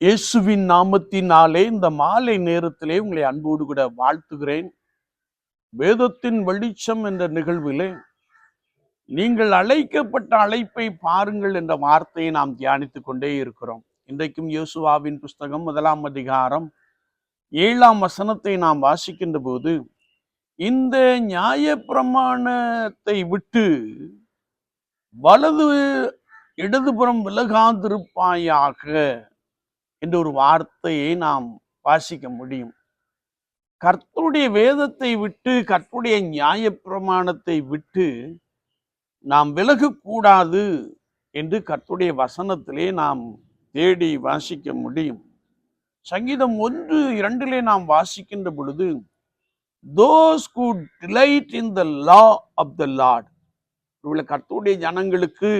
இயேசுவின் நாமத்தினாலே இந்த மாலை நேரத்திலே உங்களை அன்போடு கூட வாழ்த்துகிறேன். வேதத்தின் வெளிச்சம் என்ற நிகழ்விலே நீங்கள் அழைக்கப்பட்ட அழைப்பை பாருங்கள் என்ற வார்த்தையை நாம் தியானித்துக் கொண்டே இருக்கிறோம். இன்றைக்கும் யோசுவாவின் புஸ்தகம் முதலாம் அதிகாரம் ஏழாம் வசனத்தை நாம் வாசிக்கின்ற போது இந்த நியாய பிரமாணத்தை விட்டு வலது இடதுபுறம் விலகாதிருப்பாயாக என்ற ஒரு வார்த்தையை நாம் வாசிக்க முடியும். கர்த்தருடைய வேதத்தை விட்டு கர்த்தருடைய நியாயப்பிரமாணத்தை விட்டு நாம் விலகக்கூடாது என்று கர்த்தருடைய வசனத்திலே நாம் தேடி வாசிக்க முடியும். சங்கீதம் ஒன்று இரண்டிலே நாம் வாசிக்கின்ற பொழுது those who delight in the law of the lord. இவ்வளவு கர்த்தருடைய ஜனங்களுக்கு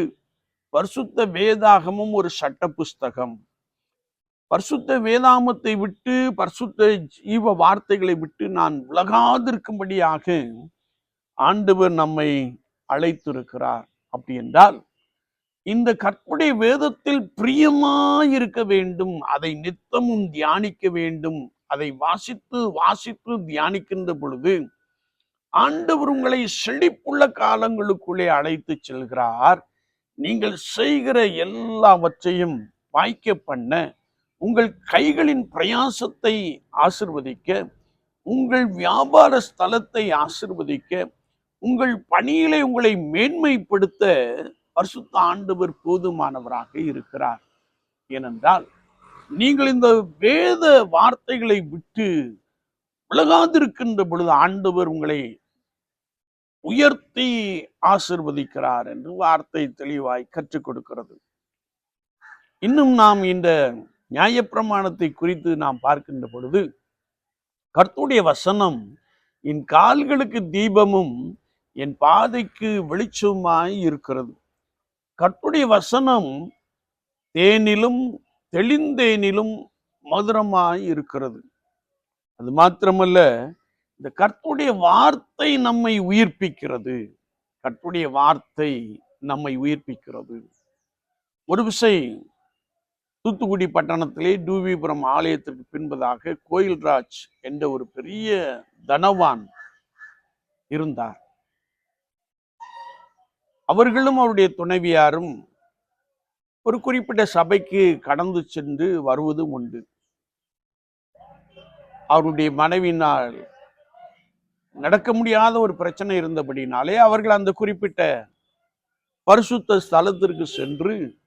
பரிசுத்த வேதாகமும் ஒரு சட்ட புஸ்தகம் பரிசுத்த வேதாமத்தை விட்டு பரிசுத்த ஜீவ வார்த்தைகளை விட்டு நான் விலகாதிருக்கும்படியாக ஆண்டவர் நம்மை அழைத்திருக்கிறார். அப்படி என்றால் இந்த கற்புடைய வேதத்தில் பிரியமாய் இருக்க வேண்டும் அதை நித்தமும் தியானிக்க வேண்டும் அதை வாசித்து வாசித்து தியானிக்கின்ற பொழுது ஆண்டவர் உங்களை செழிப்புள்ள காலங்களுக்குள்ளே அழைத்து செல்கிறார். நீங்கள் செய்கிற எல்லாவற்றையும் வாய்க்க பண்ண உங்கள் கைகளின் பிரயாசத்தை ஆசிர்வதிக்க உங்கள் வியாபார ஸ்தலத்தை ஆசிர்வதிக்க உங்கள் பணியிலே உங்களை மேன்மைப்படுத்த பரிசுத்த ஆண்டவர் போதுமானவராக இருக்கிறார். ஏனென்றால் நீங்கள் இந்த வேத வார்த்தைகளை விட்டு விலகாதிருக்கின்ற பொழுது ஆண்டவர் உங்களை உயர்த்தி ஆசிர்வதிக்கிறார் என்று வார்த்தை தெளிவாய் கற்றுக் கொடுக்கிறது. இன்னும் நாம் இந்த நியாயப்பிரமாணத்தை குறித்து நாம் பார்க்கின்ற பொழுது கர்த்துடைய வசனம் என் கால்களுக்கு தீபமும் என் பாதைக்கு வெளிச்சமாய் இருக்கிறது. கர்த்துடைய வசனம் தேனிலும் தெளிந்தேனிலும் மதுரமாய் இருக்கிறது. அது மாத்திரமல்ல இந்த கர்த்துடைய வார்த்தை நம்மை உயிர்ப்பிக்கிறது. கர்த்துடைய வார்த்தை நம்மை உயிர்ப்பிக்கிறது. ஒரு விஷயம் தூத்துக்குடி பட்டணத்திலே டூவிபுரம் ஆலயத்திற்கு பின்பதாக கோயில்ராஜ் என்ற ஒரு பெரிய தனவான் இருந்தார். அவர்களும் அவருடைய துணைவியாரும் ஒரு குறிப்பிட்ட சபைக்கு கடந்து சென்று வருவதும் உண்டு. அவருடைய மனைவினால் நடக்க முடியாத ஒரு பிரச்சனை இருந்தபடினாலே அவர்கள் அந்த குறிப்பிட்ட பரிசுத்த ஸ்தலத்திற்கு சென்று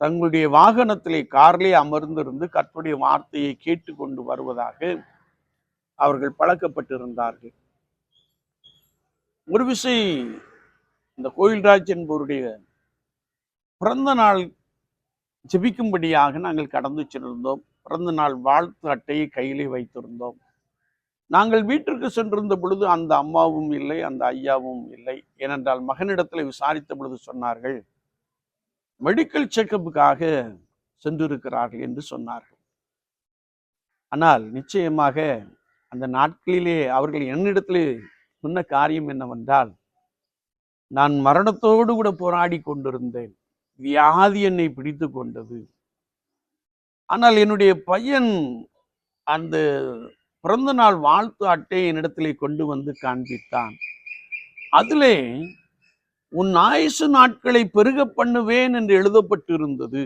தங்களுடைய வாகனத்திலே கார்லே அமர்ந்திருந்து கர்த்தருடைய வார்த்தையை கேட்டுக்கொண்டு வருவதாக அவர்கள் பழக்கப்பட்டிருந்தார்கள். ஒரு விசை இந்த கோயில்ராஜ் என்பவருடைய பிறந்த நாள் ஜெபிக்கும்படியாக நாங்கள் கடந்து சென்றிருந்தோம். பிறந்த நாள் வாழ்த்து அட்டையை கையிலே வைத்திருந்தோம். நாங்கள் வீட்டிற்கு சென்றிருந்த பொழுது அந்த அம்மாவும் இல்லை அந்த ஐயாவும் இல்லை. ஏனென்றால் மகனிடத்தில் விசாரித்த பொழுது சொன்னார்கள் மெடிக்கல் செக்கப்புக்காக சென்றிருக்கிறார்கள் என்று சொன்னார்கள். ஆனால் நிச்சயமாக அந்த நாட்களிலே அவர்கள் என்னிடத்திலே சொன்ன காரியம் என்னவென்றால் நான் மரணத்தோடு கூட போராடி கொண்டிருந்தேன். வியாதி என்னை பிடித்து கொண்டது. ஆனால் என்னுடைய பையன் அந்த பிறந்த நாள் வாழ்த்து அட்டையை என்னிடத்திலே கொண்டு வந்து காண்பித்தான். அதிலே உன் ஆயுசு நாட்களை பெருக பண்ணுவேன் என்று எழுதப்பட்டிருந்தது.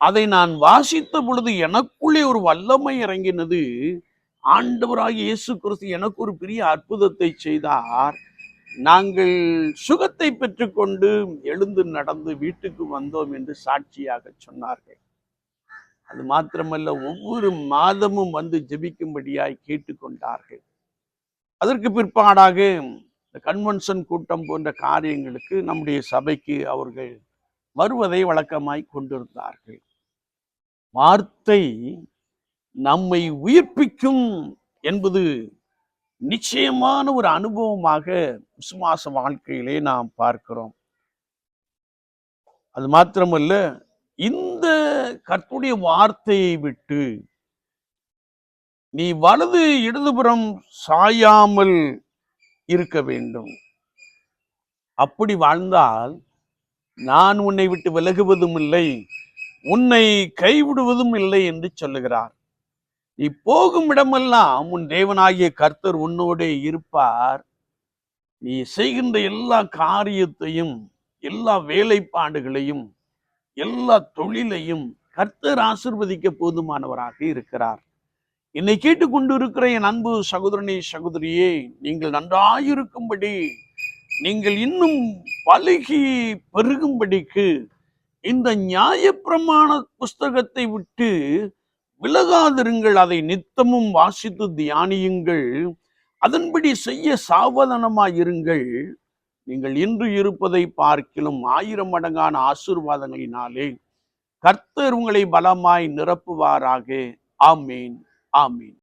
அதை நான் வாசித்த பொழுது எனக்குள்ளே ஒரு வல்லமை இறங்கினது. ஆண்டவராகிய இயேசு கிறிஸ்து எனக்கு ஒரு பெரிய அற்புதத்தை செய்தார். நாங்கள் சுகத்தை பெற்றுக்கொண்டு எழுந்து நடந்து வீட்டுக்கு வந்தோம் என்று சாட்சியாக சொன்னார்கள். அது மாத்திரமல்ல ஒவ்வொரு மாதமும் வந்து ஜெபிக்கும்படியாய் கேட்டுக்கொண்டார்கள். அதற்கு பிற்பாடாக கன்வென்ஷன் கூட்டம் போன்ற காரியங்களுக்கு நம்முடைய சபைக்கு அவர்கள் வருவதை வழக்கமாய் கொண்டிருந்தார்கள். வார்த்தை நம்மை உயிர்ப்பிக்கும் என்பது நிச்சயமான ஒரு அனுபவமாக விசுவாச வாழ்க்கையிலே நாம் பார்க்கிறோம். அது மாத்திரமல்ல இந்த கற்புடைய வார்த்தையை விட்டு நீ வலது இடதுபுறம் சாயாமல் இருக்க வேண்டும். அப்படி வாழ்ந்தால் நான் உன்னை விட்டு விலகுவதும் இல்லை உன்னை கைவிடுவதும் இல்லை என்று சொல்லுகிறார். நீ போகும் இடமெல்லாம் உன் தேவனாகிய கர்த்தர் உன்னோடே இருப்பார். நீ செய்கின்ற எல்லா காரியத்தையும் எல்லா வேலைப்பாடுகளையும் எல்லா தொழிலையும் கர்த்தர் ஆசிர்வதிக்க போதுமானவராக இருக்கிறார். என்னை கேட்டுக்கொண்டு இருக்கிற என் அன்பு சகோதரனே சகோதரியே நீங்கள் நன்றாயிருக்கும்படி நீங்கள் இன்னும் பழுகி பெருகும்படிக்கு இந்த நியாயப்பிரமாண புஸ்தகத்தை விட்டு விலகாதிருங்கள். அதை நித்தமும் வாசித்து தியானியுங்கள். அதன்படி செய்ய சாவதானமாயிருங்கள். நீங்கள் இன்று இருப்பதை பார்க்கிலும் ஆயிரம் மடங்கான ஆசீர்வாதங்களினாலே கர்த்தர் உங்களை பலமாய் நிரப்புவாராக. ஆமீன். ஆமீன்